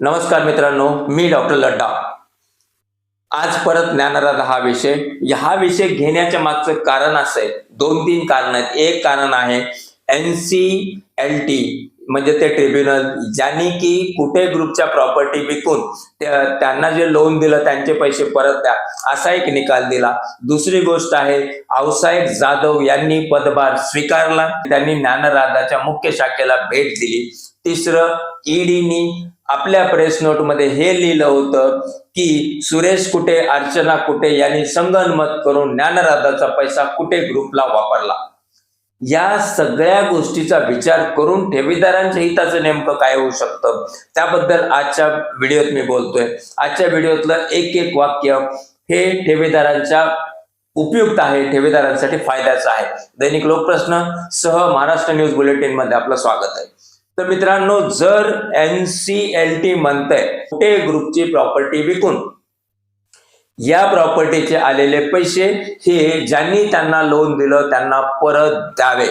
नमस्कार मित्रांनो मी डॉक्टर लड्डा. आज परत ज्ञानराज हा विषय. हा विषय घेण्याच्या मागचं कारण असं आहे. दोन तीन कारण आहेत. एक कारण आहे एन सी एल टी म्हणजे ते ट्रिब्युनल ज्यांनी की कुठे ग्रुपच्या प्रॉपर्टी विकून त्यांना जे लोन दिलं त्यांचे पैसे परत द्या असा एक निकाल दिला. दुसरी गोष्ट आहे आवसाहेब जाधव यांनी पदभार स्वीकारला. त्यांनी ज्ञानराजाच्या मुख्य शाखेला भेट दिली. तिसरं ईडीनी आपल्या प्रेस नोटमध्ये हे लिहिलं होतं की सुरेश कुटे अर्चना कुटे यांनी संगनमत करून ज्ञानराजाचा पैसा कुटे ग्रुपला वापरला? या सगळ्या गोष्टीचा विचार करून ठेवीदारांच्या हिताचं नेमकं काय होऊ शकतं? त्याबद्दल आजच्या व्हिडिओत मी बोलतोय. आजच्या व्हिडिओतलं एक एक वाक्य हे ठेवीदारांच्या उपयुक्त आहे ठेवीदारांसाठी फायद्याचं आहे. दैनिक लोकप्रश्न सह महाराष्ट्र न्यूज बुलेटिनमध्ये आपलं स्वागत आहे. तर मित्रांनो जर एन सी एल टी म्हणतंय कुठे ग्रुपची प्रॉपर्टी विकून? या प्रॉपर्टीचे आलेले पैसे हे ज्यांनी त्यांना लोन दिलं त्यांना परत द्यावे.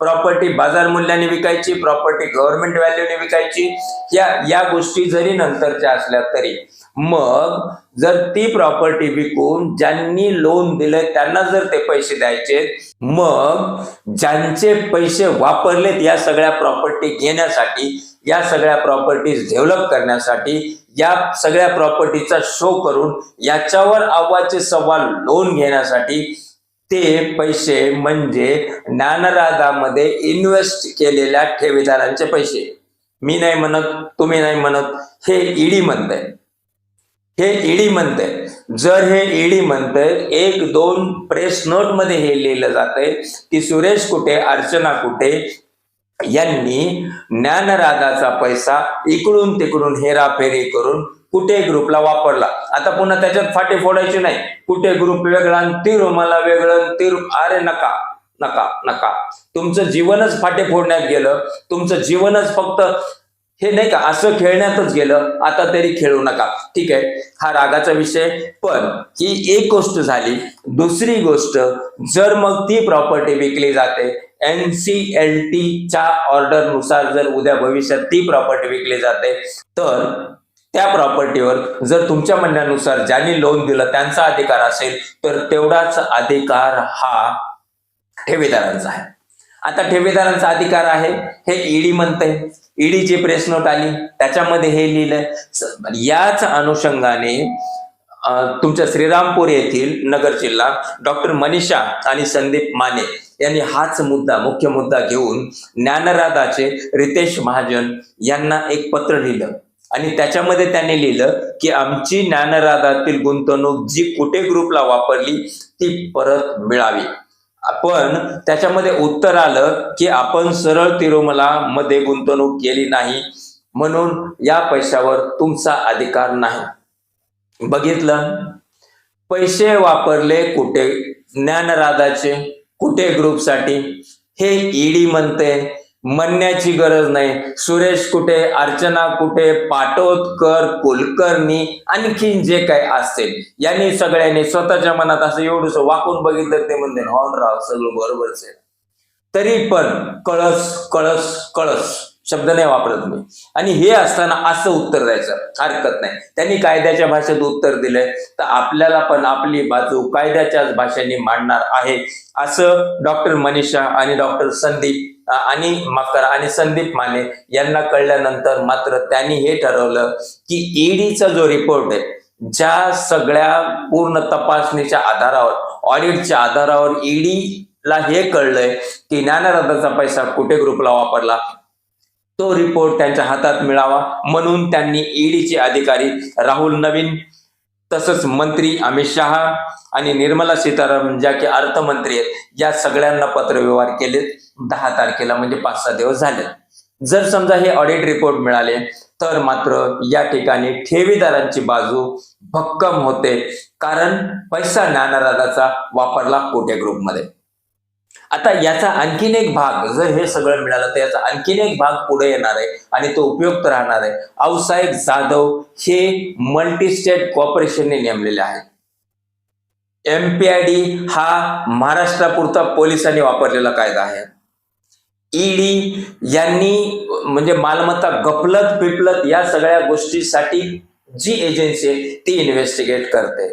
प्रॉपर्टी बाजार मूल्याने विकायची प्रॉपर्टी गव्हर्नमेंट व्हॅल्यूने विकायची या या गोष्टी जरी नंतरच्या असल्या तरी मग जर ती प्रॉपर्टी विकून ज्यांनी लोन दिले त्यांना जर ते पैसे द्यायचे मग ज्यांचे पैसे वापरलेत या सगळ्या प्रॉपर्टी घेण्यासाठी या सगळ्या प्रॉपर्टीज डेव्हलप करण्यासाठी या सगळ्या प्रॉपर्टीचा शो करून याच्यावर अव्वाचे सव्वा लोन घेण्यासाठी ते पैसे म्हणजे ज्ञानराधामध्ये इन्व्हेस्ट केलेल्या ठेवीदारांचे पैसे. मी नाही म्हणत तुम्ही नाही म्हणत हे ईडी म्हणतंय. हे ईडी म्हणतंय. जर हे ईडी म्हणतंय एक दोन प्रेस नोटमध्ये हे लिहिलं जातंय की सुरेश कुठे अर्चना कुटे यांनी ज्ञानराधाचा पैसा इकडून तिकडून हेराफेरी करून कुठे ग्रुपला वापरला? आता पुन्हा त्याच्यात फाटे फोडायचे नाही. कुठे ग्रुप वेगळा आणि ती रुमाला वेगळं तीर ती अरे नका नका नका. तुमचं जीवनच फाटे फोडण्यात गेलं. तुमचं जीवनच फक्त हे नाही का असं खेळण्यातच गेलं. आता तरी खेळू नका. ठीक आहे हा रागाचा विषय. पण ही एक गोष्ट झाली. दुसरी गोष्ट जर मग ती प्रॉपर्टी विकली जाते एन सी एल टीच्या ऑर्डरनुसार जर उद्या भविष्यात ती प्रॉपर्टी विकली जाते तर त्या प्रॉपर्टीवर जर तुमच्या म्हणण्यानुसार ज्यांनी लोन दिलं त्यांचा अधिकार असेल तर तेवढाच अधिकार हा ठेवीदारांचा आहे. आता ठेवीदारांचा अधिकार आहे हे ईडी म्हणते ईडीची प्रेस नोट आली त्याच्यामध्ये हे लिहिलंय. याच अनुषंगाने तुमच्या श्रीरामपूर येथील नगर जिल्हा डॉक्टर मनीषा आणि संदीप माने यांनी हाच मुद्दा मुख्य मुद्दा घेऊन ज्ञानराधाचे रितेश महाजन यांना एक पत्र लिहिलं. आणि त्याच्यामध्ये त्याने लिहिलं की आमची ज्ञानराधातील गुंतवणूक जी कुठे ग्रुपला वापरली ती परत मिळावी. आपण त्याच्यामध्ये उत्तर आलं की आपण सरळ तिरुमला मध्ये गुंतवणूक केली नाही म्हणून या पैशावर तुमचा अधिकार नाही. बघितलं? पैसे वापरले कुठे ज्ञानराधाचे कुठे ग्रुपसाठी? हे ईडी म्हणते म्हणण्याची गरज नाही. सुरेश कुठे अर्चना कुठे पाटोदकर कुलकर्णी आणखीन जे काही असतील यांनी सगळ्यांनी स्वतःच्या मनात असं एवढंस वाकून बघितलं ते म्हणते हो राव सगळं बरोबरच आहे. तरी पण कळस कळस कळस शब्द नाही वापरत मी. आणि हे असताना असं उत्तर द्यायचं हरकत नाही. त्यांनी कायद्याच्या भाषेत उत्तर दिलंय. तर आपल्याला पण आपली बाजू कायद्याच्याच भाषेने मांडणार आहे असं डॉक्टर मनीषा आणि डॉक्टर संदीप आणि मकर आणि संदीप माने यांना कळल्यानंतर मात्र त्यांनी हे ठरवलं की ईडीचा जो रिपोर्ट आहे ज्या सगळ्या पूर्ण तपासणीच्या आधारावर ऑडिटच्या आधारावर ईडीला हे कळलंय की ज्ञानरथाचा पैसा कुठे ग्रुपला वापरला तो रिपोर्ट त्यांच्या हातात मिळावा म्हणून त्यांनी ईडीचे अधिकारी राहुल नवीन तसंच मंत्री अमित शहा आणि निर्मला सीतारामन ज्या की अर्थमंत्री आहेत या सगळ्यांना पत्रव्यवहार केलेत. दहा तारखेला म्हणजे पाच सहा दिवस झाले. जर समजा हे ऑडिट रिपोर्ट मिळाले तर मात्र या ठिकाणी ठेवीदारांची बाजू भक्कम होते. कारण पैसा ज्ञानराजाचा वापरला कोट्या ग्रुपमध्ये आता याचा आणखीन एक भाग जर हे सगळं मिळालं तर याचा आणखीन एक भाग पुढे येणार आहे आणि तो उपयुक्त राहणार आहे. आऊसाहेब जाधव हे मल्टी स्टेट कॉर्पोरेशनने नेमलेले आहेत. एमपीआयडी हा महाराष्ट्रापुरता पोलिसांनी वापरलेला कायदा आहे. ईडी यांनी म्हणजे मालमत्ता गपलत बिपलत या सगळ्या गोष्टीसाठी जी एजन्सी आहे ती इन्व्हेस्टिगेट करते.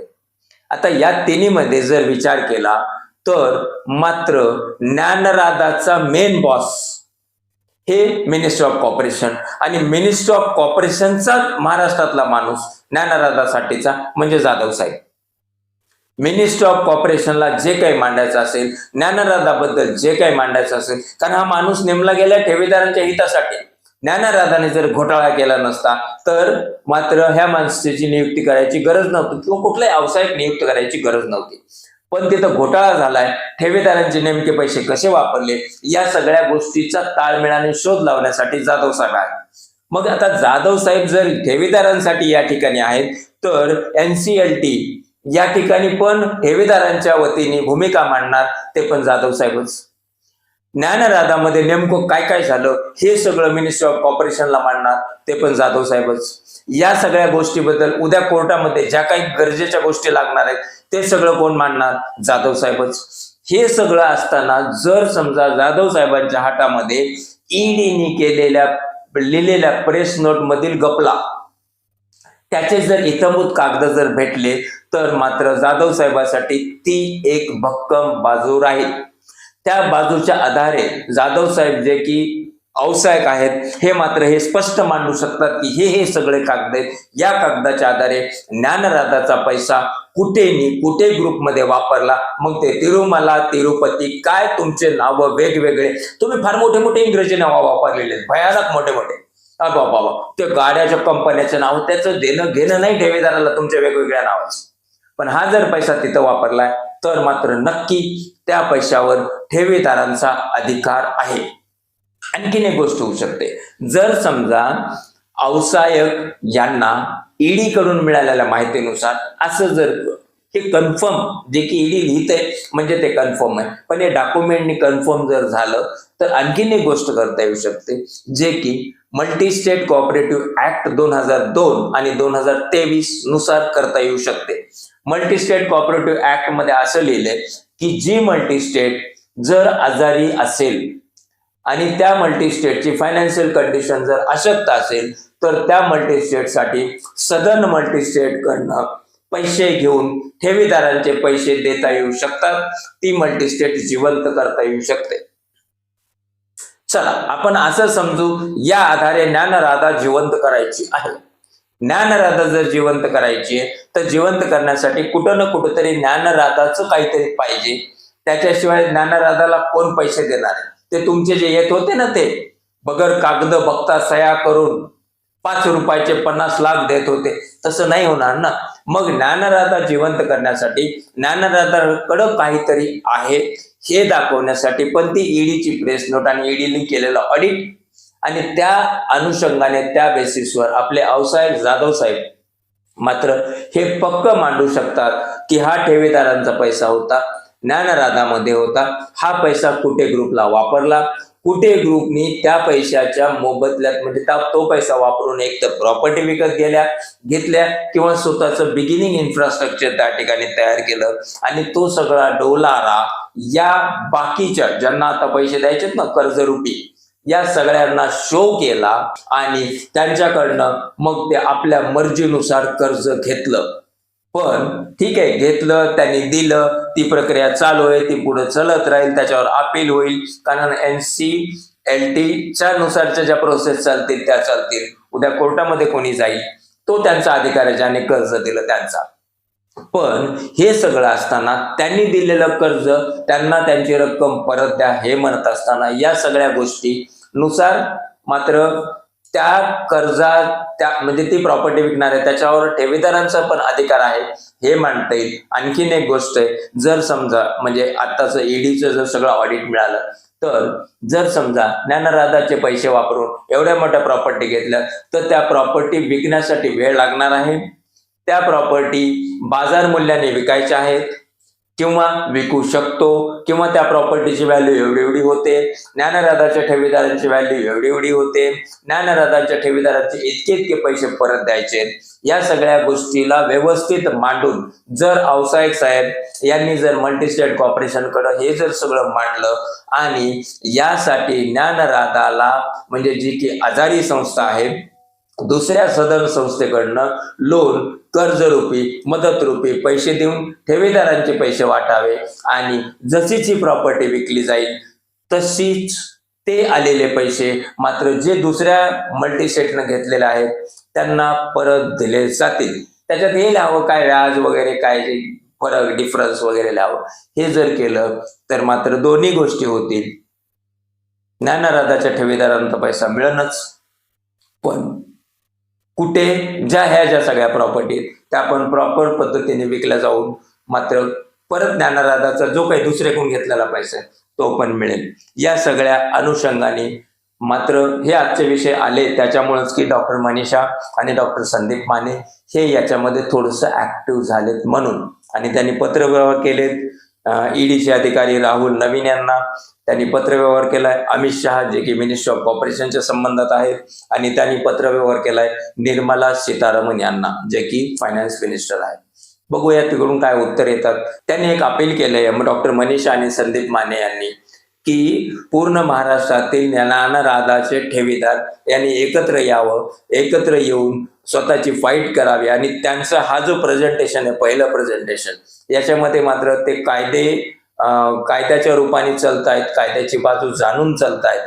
आता या तिन्हीमध्ये जर विचार केला तर मात्र ज्ञानराधाचा मेन बॉस हे मिनिस्टर ऑफ कॉर्पोरेशन आणि मिनिस्टर ऑफ कॉर्पोरेशनचा महाराष्ट्रातला माणूस ज्ञानराधासाठीचा म्हणजे जाधव साहेब. मिनिस्टर ऑफ कॉर्पोरेशनला जे काही मांडायचं असेल ज्ञानराधाबद्दल जे काही मांडायचं असेल कारण हा माणूस नेमला गेला ठेवीदारांच्या हितासाठी. ज्ञानराधाने जर घोटाळा केला नसता तर मात्र ह्या माणसाची नियुक्ती करायची गरज नव्हती किंवा कुठल्याही व्यावसायिक नियुक्त करायची गरज नव्हती. पण तिथं घोटाळा झालाय. ठेवीदारांचे नेमके पैसे कसे वापरले? या सगळ्या गोष्टीचा ताळमेळाने शोध लावण्यासाठी जाधव साहेब आहे मग आता जाधव साहेब जर ठेवीदारांसाठी या ठिकाणी आहेत तर एनसीएलटी या ठिकाणी पण ठेवीदारांच्या वतीने भूमिका मांडणार ते पण जाधव साहेबच. ज्ञानराधामध्ये नेमकं काय काय झालं हे सगळं मिनिस्ट्री ऑफ कॉर्पोरेशनला मांडणार ते पण जाधव साहेबच. या सगळ्या गोष्टीबद्दल उद्या कोर्टामध्ये ज्या काही गरजेच्या गोष्टी लागणार आहेत ते सगळं कोण मांडणार जाधव साहेबच. हे सगळं असताना जर समजा जाधव साहेबांच्या हातामध्ये ईडीनी केलेल्या लिहिलेल्या प्रेस नोट मधील गपला त्याचे जर इतंभूत कागद जर भेटले तर मात्र जाधव साहेबांसाठी ती एक भक्कम बाजू राहील. त्या बाजूच्या आधारे जाधव साहेब जे की अवसायक आहेत. हे मात्र हे स्पष्ट मांडू शकतात की हे हे सगळे कागद आहेत या कागदाच्या आधारे ज्ञानराधाचा पैसा कुठेनी कुठे ग्रुपमध्ये वापरला? मग ते तिरुमला तिरुपती काय तुमचे नाव वेगवेगळे? तुम्ही फार मोठे मोठे इंग्रजी नाव वापरलेले आहेत. भयानक मोठे मोठे. बाबा बाबा. ते गाड्याच्या कंपन्याचं नाव त्याचं देणं घेणं नाही ठेवीदाराला तुमच्या वेगवेगळ्या नावाचं. पण हा जर पैसा तिथं वापरलाय तर मात्र नक्की त्या पैशावर ठेवीदारांचा अधिकार आहे. आणखीन एक गोष्ट होऊ शकते. जर समजा अवसायक यांना ईडी कडून मिळालेल्या माहितीनुसार असं जर हे कन्फर्म जे की ईडी लिहिते म्हणजे ते कन्फर्म आहे. पण हे डॉक्युमेंटनी कन्फर्म जर झालं तर आणखीन एक गोष्ट करता येऊ शकते जे की मल्टी स्टेट कॉपरेटिव्ह ऍक्ट दोन हजार दोन आणि दोन हजार तेवीसनुसार करता येऊ शकते. मल्टी स्टेट कॉपरेटिव्ह ऍक्टमध्ये असं लिहिलंय की जी मल्टी स्टेट जर आजारी असेल आणि त्या मल्टी स्टेटची फायनान्शियल कंडिशन जर अशक्त असेल तर त्या मल्टी स्टेटसाठी सदन मल्टी स्टेट करणं पैसे घेऊन ठेवीदारांचे पैसे देता येऊ शकतात. ती मल्टी स्टेट जिवंत करता येऊ शकते. चला आपण असं समजू या आधारे ज्ञानराधा जिवंत करायची आहे. ज्ञानराधा जर जिवंत करायची आहे तर जिवंत करण्यासाठी कुठं ना कुठंतरी ज्ञानराधाचं काहीतरी पाहिजे. त्याच्याशिवाय ज्ञानराधाला कोण पैसे देणार आहे? ते तुमचे जे येत होते ना ते बगर कागद बघता सया करून पाच रुपयाचे पन्नास लाख देत होते. तसं नाही होणार ना. मग ज्ञानराधा जिवंत करण्यासाठी ज्ञानराधाकडं काहीतरी आहे. हे दाखवण्यासाठी पण ती ईडीची प्रेस नोट आणि ईडीने केलेलं ऑडिट आणि त्या अनुषंगाने त्या बेसिसवर आपले अवसाहेब जाधव साहेब मात्र हे पक्क मांडू शकतात की हा ठेवीदारांचा पैसा होता. ज्ञानराधामध्ये होता. हा पैसा कुठे ग्रुपला वापरला? कुठे ग्रुपनी त्या पैशाच्या मोबदल्यात म्हणजे त्या तो पैसा वापरून एक तर प्रॉपर्टी विकत गेल्या घेतल्या किंवा स्वतःचं बिगिनिंग इन्फ्रास्ट्रक्चर त्या ठिकाणी तयार केलं. आणि तो सगळा डोलारा या बाकीच्या ज्यांना आता पैसे द्यायचेत ना कर्जरूपी या सगळ्यांना शो केला आणि त्यांच्याकडनं मग ते आपल्या मर्जीनुसार कर्ज घेतलं. पण ठीक आहे घेतलं त्यांनी दिलं ती प्रक्रिया चालू आहे ती पुढे चलत राहील त्याच्यावर अपील होईल. कारण एन सी एल टीच्या नुसारच्या ज्या प्रोसेस चालतील त्या चालतील. उद्या कोर्टामध्ये कोणी जाईल तो त्यांचा अधिकार आहे ज्याने कर्ज दिलं त्यांचा. पण हे सगळं असताना त्यांनी दिलेलं कर्ज त्यांना त्यांची रक्कम परत द्या हे म्हणत असताना या सगळ्या गोष्टी नुसार मात्र त्या कर्जात त्या म्हणजे ती प्रॉपर्टी विकणार आहे त्याच्यावर ठेवीदारांचा पण अधिकार आहे हे मांडता येईल. आणखीन एक गोष्ट आहे जर समजा म्हणजे आताच ईडीचं जर सगळं ऑडिट मिळालं तर जर समजा ज्ञानराधाचे पैसे वापरून एवढ्या मोठ्या प्रॉपर्टी घेतल्या तर त्या प्रॉपर्टी विकण्यासाठी वेळ लागणार आहे. त्या प्रॉपर्टी बाजार मूल्याने विकायच्या आहेत किंवा विकू शकतो किंवा त्या प्रॉपर्टीची व्हॅल्यू एवढी एवढी होते ज्ञानराधाच्या ठेवीदारांची व्हॅल्यू एवढी एवढी होते ज्ञानराधाच्या ठेवीदारांचे इतके इतके पैसे परत द्यायचे. या सगळ्या गोष्टीला व्यवस्थित मांडून जर औसाहेब साहेब यांनी जर मल्टीस्टेट कॉर्पोरेशनकडे हे जर सगळं मांडलं आणि यासाठी ज्ञानराधाला म्हणजे जी की आजारी संस्था आहे दुसऱ्या सदन संस्थेकडनं लोन कर्जरूपी मदतरूपी पैसे देऊन ठेवीदारांचे पैसे वाटावे आणि जशीची प्रॉपर्टी विकली जाईल तशीच ते आलेले पैसे मात्र जे दुसऱ्या मल्टीसेटनं घेतलेले आहेत त्यांना परत दिले जातील. त्याच्यात हे लिहावं काय व्याज वगैरे काय फरक डिफरन्स वगैरे लिहावं हे जर केलं तर मात्र दोन्ही गोष्टी होतील. ज्ञानराधाच्या ठेवीदारांचा पैसा मिळणच पण कुठे? ज्या ह्या ज्या सगळ्या प्रॉपर्टी त्या पण प्रॉपर पद्धतीने विकल्या जाऊन मात्र परत ज्ञानराधाचा जो काही दुसरेकडून घेतलेला पैसा तो पण मिळेल. या सगळ्या अनुषंगाने मात्र हे आजचे विषय आले. त्याच्यामुळेच की डॉक्टर मनीषा आणि डॉक्टर संदीप माने हे याच्यामध्ये थोडस ऍक्टिव्ह झालेत म्हणून. आणि त्यांनी पत्रव्यवहार केलेत. ईडीचे अधिकारी राहुल नवीन यांना. त्यांनी पत्रव्यवहार केलाय. अमित शहा जे की मिनिस्टर ऑफ कॉर्पोरेशनच्या संबंधात आहेत. आणि त्यांनी पत्रव्यवहार केलाय निर्मला सीतारामन यांना जे की फायनान्स मिनिस्टर आहेत. बघूया तिकडून काय उत्तर येतात. त्यांनी एक अपील केलंय डॉक्टर मनीषा आणि संदीप माने यांनी की पूर्ण महाराष्ट्रातील ज्ञानाराधाचे ठेवीदार यांनी एकत्र यावं एकत्र येऊन स्वतःची फाईट करावी. आणि त्यांचा हा जो प्रेझेंटेशन आहे पहिलं प्रेझेंटेशन याच्यामध्ये मात्र ते कायदे कायद्याच्या रूपाने चालतायत कायद्याची बाजू जाणून चालतायत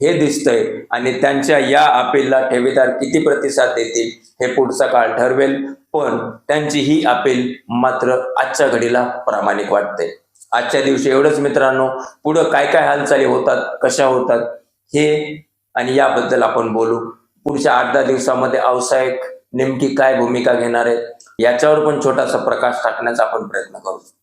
हे दिसतंय. आणि त्यांच्या या अपीलला ठेवीदार किती प्रतिसाद देतील हे पुढचा काळ ठरवेल. पण त्यांची ही अपील मात्र आजच्या घडीला प्रामाणिक वाटते. आजच्या दिवशी एवढंच मित्रांनो पुढं काय काय हालचाली होतात कशा होतात हे आणि याबद्दल आपण बोलू. पुढच्या आठ दहा दिवसामध्ये व्यावसायिक नेमकी काय भूमिका घेणार आहेत याच्यावर पण छोटासा प्रकाश टाकण्याचा आपण प्रयत्न करू.